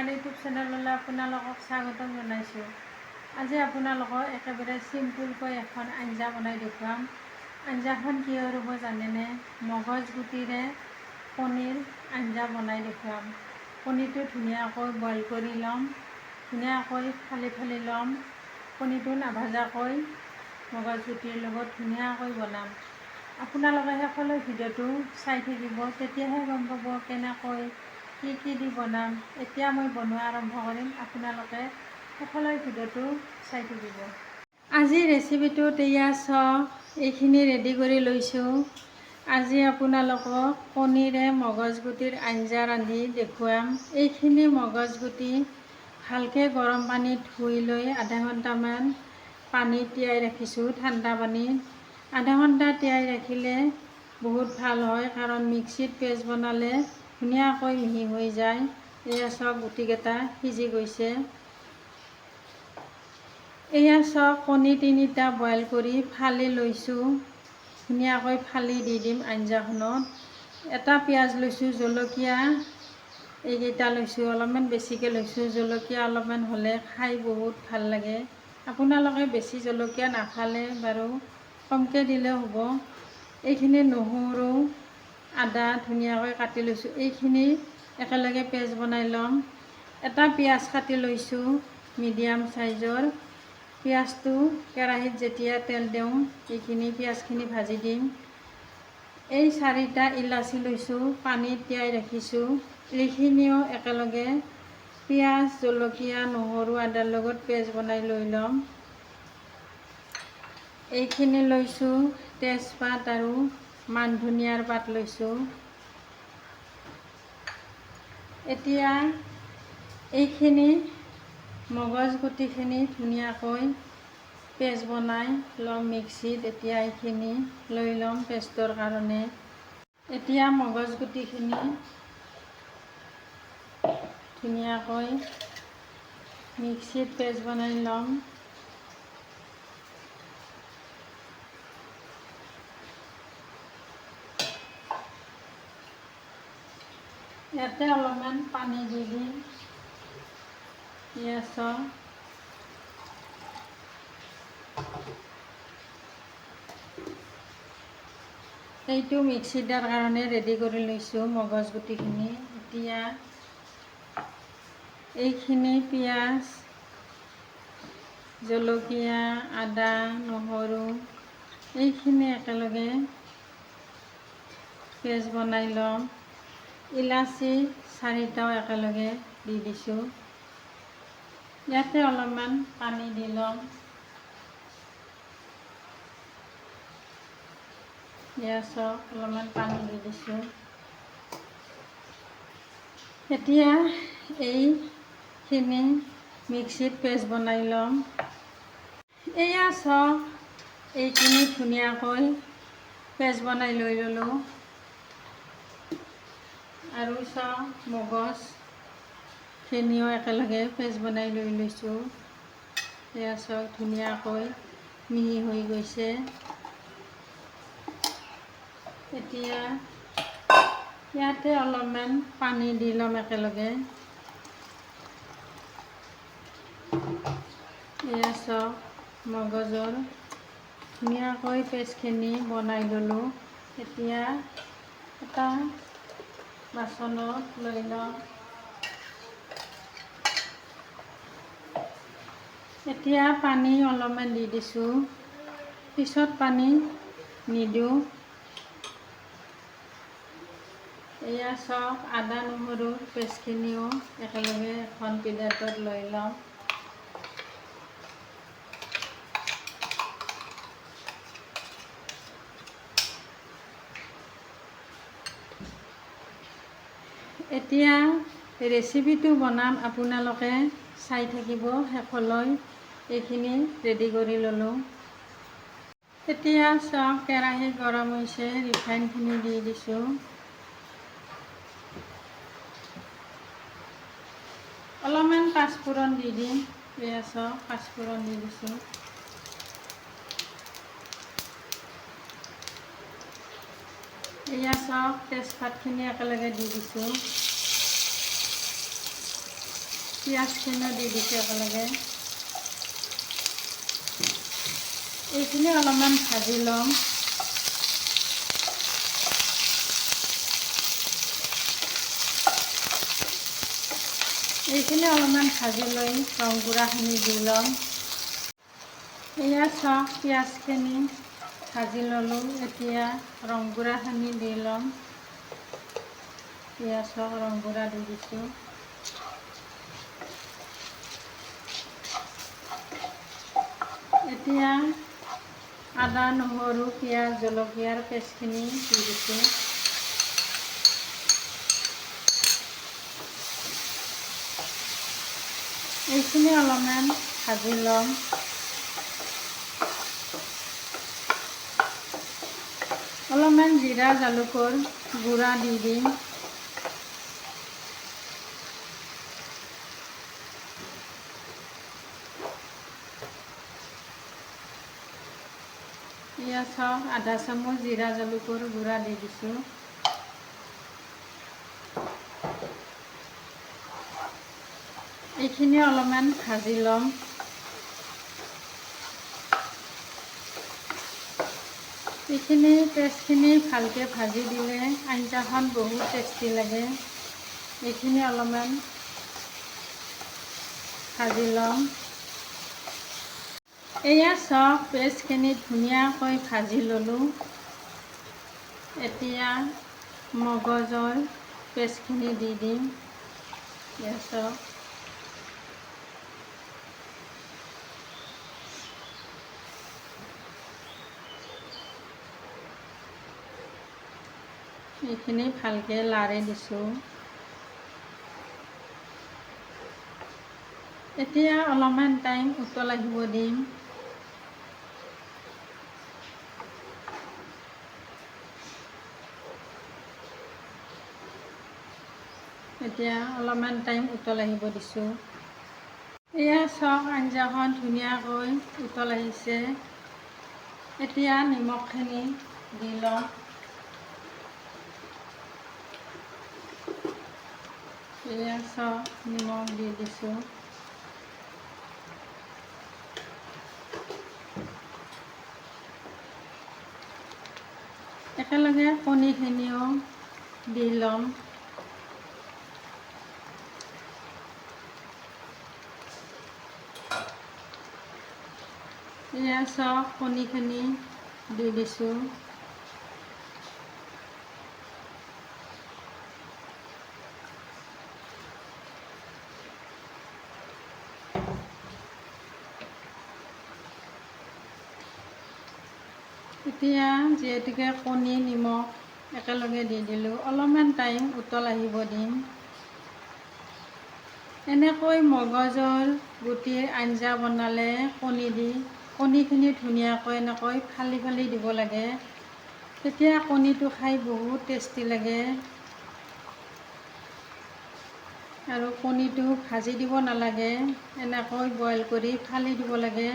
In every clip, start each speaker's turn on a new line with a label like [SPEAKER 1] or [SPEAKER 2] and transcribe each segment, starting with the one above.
[SPEAKER 1] আমাৰ ইউটিউব চেনেললৈ আপোনালোকক স্বাগতম জনাইছোঁ। আজি আপোনালোকক একেবাৰে চিম্পুলকৈ এখন আঞ্জা বনাই দেখুৱাম। আঞ্জাখন কিহৰ হ'ব জানেনে? মগজ গুটিৰে পনীৰ আঞ্জা বনাই দেখুৱাম। কণীটো ধুনীয়াকৈ বইল কৰি ল'ম। ধুনীয়াকৈ ফালি ফালি ল'ম। কণীটো নাভাজাকৈ মগজ গুটিৰ লগত ধুনীয়াকৈ বনাম। আপোনালোকে শেষলৈ ভিডিঅ'টো চাই থাকিব তেতিয়াহে গম পাব কেনেকৈ কি কি দি বনাম? এতিয়া মই বনোৱা আৰম্ভ কৰিম। আপোনালোকে শেষলৈ ভিডিঅ'টো চাই থাকিব। আজি ৰেচিপিটোত এয়া চাওক এইখিনি ৰেডি কৰি লৈছোঁ। আজি আপোনালোকক কণীৰে মগজগুটিৰ আঞ্জা ৰান্ধি দেখুৱাম। এইখিনি মগজগুটি ভালকৈ গৰম পানীত ধুই লৈ আধা ঘণ্টামান পানীত তিয়াই ৰাখিছোঁ ঠাণ্ডা পানীত। আধা ঘণ্টা তিয়াই ৰাখিলে বহুত ভালো হয়, কাৰণ মিক্সিত পেষ্ট বনালে ধুনীয়াকৈ মিহি হৈ যায়। এয়া চাওক গুটিকেইটা সিজি গৈছে। এয়া চাওক কণী তিনিটা বইল কৰি ফালি লৈছোঁ। ধুনীয়াকৈ ফালি দি দিম আঞ্জাখনত। এটা পিঁয়াজ লৈছোঁ, জলকীয়া এইকেইটা লৈছোঁ, অলপমান বেছিকৈ লৈছোঁ। জলকীয়া অলপমান হ'লে খাই বহুত ভালো লাগে। আপোনালোকে বেছি জলকীয়া নাখালে বাৰু কমকৈ দিলেও হ'ব। এইখিনি নহৰু আদা ধুনীয়াকৈ কাটি লৈছোঁ। এইখিনি একেলগে পেষ্ট বনাই ল'ম। এটা পিঁয়াজ কাটি লৈছোঁ মিডিয়াম চাইজৰ। পিঁয়াজটো কেৰাহীত যেতিয়া তেল দিওঁ, এইখিনি পিঁয়াজখিনি ভাজি দিম। এই চাৰিটা ইলাচি লৈছোঁ, পানীত তিয়াই ৰাখিছোঁ। এইখিনিও একেলগে পিঁয়াজ, জলকীয়া, নহৰু, আদাৰ লগত পেষ্ট বনাই লৈ ল'ম। এইখিনি লৈছোঁ তেজপাত আৰু মান ধনিয়াৰ পাত লৈছোঁ। এতিয়া এইখিনি মগজ গুটিখিনি ধুনীয়াকৈ পেষ্ট বনাই ল'ম মিক্সিত, এতিয়া এইখিনি লৈ ল'ম পেষ্টৰ কাৰণে। এতিয়া মগজ গুটিখিনি ধুনীয়াকৈ মিক্সিত পেষ্ট বনাই ল'ম। ইয়াতে অলপমান পানী দি দিম। পিঁয়াজৰ এইটো মিক্সি দিয়াৰ কাৰণে ৰেডি কৰি লৈছোঁ মগজ গুটিখিনি। এতিয়া এইখিনি পিঁয়াজ, জলকীয়া, আদা, নহৰু, এইখিনি একেলগে পেষ্ট বনাই ল'ম। ইলাচি চাৰিটাও একেলগে দি দিছোঁ। ইয়াতে অলপমান পানী দি ল'ম। অলপমান পানী দি দিছোঁ। এতিয়া এইখিনি মিক্সিত পেষ্ট বনাই ল'ম। এয়া চাওক এইখিনি ধুনীয়াকৈ পেষ্ট বনাই লৈ ল'লোঁ। আৰু চাওঁ মগজখিনিও একেলগে পেষ্ট বনাই লৈ লৈছোঁ। এয়া চাওক ধুনীয়াকৈ মিহি হৈ গৈছে। এতিয়া ইয়াতে অলপমান পানী দি ল'ম একেলগে। এয়া চাওক মগজৰ ধুনীয়াকৈ পেষ্টখিনি বনাই ল'লোঁ। এতিয়া এটা বাচনত লৈ লওঁ এতিয়া পানী অলপমান দি দিছোঁ। পিছত পানী নিদিওঁ। এয়া চাওক আদা নহৰুৰ পেষ্টখিনিও একেলগে এখন প্লেটত লৈ লওঁ। এতিয়া ৰেচিপিটো বনাম, আপোনালোকে চাই থাকিব শেষলৈ। এইখিনি ৰেডি কৰি ল'লোঁ। এতিয়া চাওক, কেৰাহী গৰম হৈছে, ৰিফাইনখিনি দি দিছোঁ। অলপমান পাঁচফোৰণ দি দিম। চাওক, পাঁচফোৰণ দি দিছোঁ। চাওক তেজপাতখিনি একেলগে দি দিছোঁ। পিঁয়াজখিনিও দি দিছোঁ একেলগে। এইখিনি অলপমান ভাজি ল'ম এইখিনি অলপমান ভাজি লৈ ৰং গুড়াখিনি দি ল'ম এয়া চাওক পিঁয়াজখিনি। ভাজি ল'লোঁ, এতিয়া ৰং গুড়াখিনি দি ল'ম। পিঁয়াজক ৰং গুড়া দি দিছোঁ। এতিয়া আদা, নহৰু, পিঁয়াজ, জলকীয়াৰ পেষ্টখিনি দি দিছোঁ। এইখিনি অলপমান ভাজি ল'ম। অলপমান জিৰা, জালুকৰ গুড়া দি দিম। এয়া চাওক, আধা চামুচ জিৰা, জালুকৰ গুড়া দি দিছোঁ। এইখিনি অলপমান ভাজি ল'ম। এইখিনি পেষ্টখিনি ভালকৈ ভাজি দিলে আঞ্জাখন বহুত টেষ্টি লাগে। এইখিনি অলপমান ভাজি ল'ম। এয়া চব পেষ্টখিনি ধুনীয়াকৈ ভাজি ল'লোঁ। এতিয়া মগজৰ পেষ্টখিনি দি দিম। এয়া চব। এইখিনি ভালকৈ লাৰি দিছোঁ। এতিয়া অলপমান টাইম উতল আহিব দিম। এতিয়া অলপমান টাইম উতল আহিব দিছোঁ। এয়া চাওক, আঞ্জাখন ধুনীয়াকৈ উতল আহিছে। এতিয়া নিমখখিনি দি লওঁ। চাওক নিমখ দি দিছোঁ একেলগে কণীখিনিও দি ল'ম চাওক কণীখিনি দি দিছোঁ এতিয়া যিহেতুকে কণী নিমখ একেলগে দি দিলোঁ। অলপমান টাইম উতল আহিব দিম। এনেকৈ মগজৰ গুটিৰ আঞ্জা বনালে কণী দি কণীখিনি ধুনীয়াকৈ এনেকৈ ফালি ফালি দিব লাগে। তেতিয়া কণীটো খাই বহুত টেষ্টি লাগে। আৰু কণীটো ভাজি দিব নালাগে এনেকৈ বইল কৰি ফালি দিব লাগে।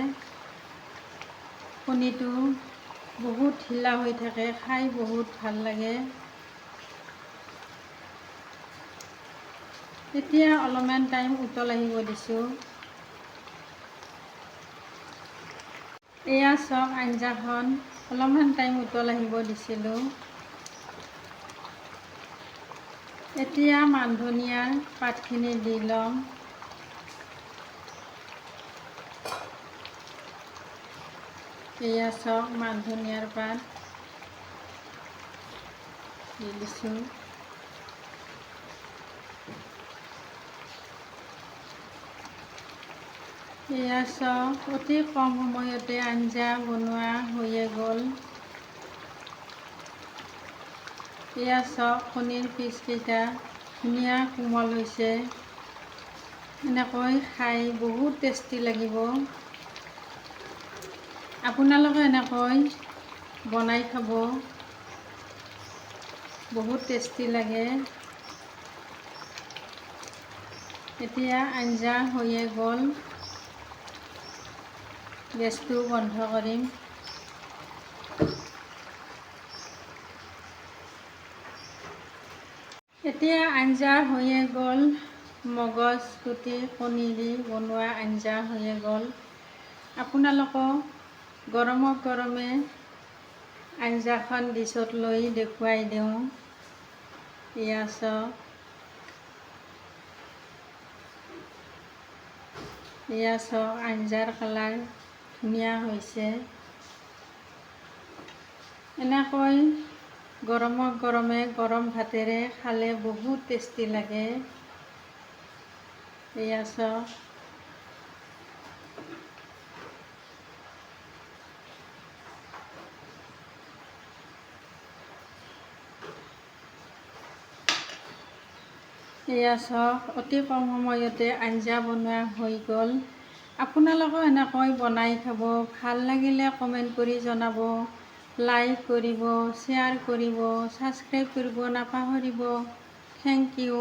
[SPEAKER 1] কণীটো বহুত ঢিলা হৈ থাকে খাই বহুত ভাল লাগে। এতিয়া অলপমান টাইম উতল আহিব দিছোঁ। এয়া চাওক আঞ্জাখন অলপমান টাইম উতল আহিব দিছিলোঁ। এতিয়া মান ধনিয়াৰ পাতখিনি দি ল'ম। এয়া চাওক মান ধনিয়াৰ পাত দিছোঁ এয়া চাওক অতি কম সময়তে আঞ্জা বনোৱা হৈয়ে গ'ল এয়া চাওক কণীৰ পিচকেইটা ধুনীয়া কোমল হৈছে এনেকৈ খাই বহুত টেষ্টি লাগিব আপোনালোকে এনেকৈ বনাই খাব। বহুত টেষ্টি লাগে। এতিয়া আঞ্জা হৈয়ে গ'ল। গেছটো বন্ধ কৰিম। এতিয়া আঞ্জা হৈয়ে গ'ল। মগজ কুটি কণী দি বনোৱা আঞ্জা হৈয়ে গ'ল। আপোনালোকক গৰমক গৰমে আঞ্জাখন ডিছত লৈ দেখুৱাই দিওঁ। এয়া চাওক। আঞ্জাৰ কালাৰ ধুনীয়া হৈছে। এনেকৈ গৰমক গৰমে গৰম ভাতেৰে খালে বহুত টেষ্টি লাগে। এয়া এয়া চাওক অতি কম সময়তে আঞ্জা বনোৱা হৈ গ'ল। আপোনালোকেও এনেকৈ বনাই খাব। ভালো লাগিলে কমেণ্ট কৰি জনাব। লাইক কৰিব, শ্বেয়াৰ কৰিব, ছাবস্ক্ৰাইব কৰিব নাপাহৰিব। Thank you.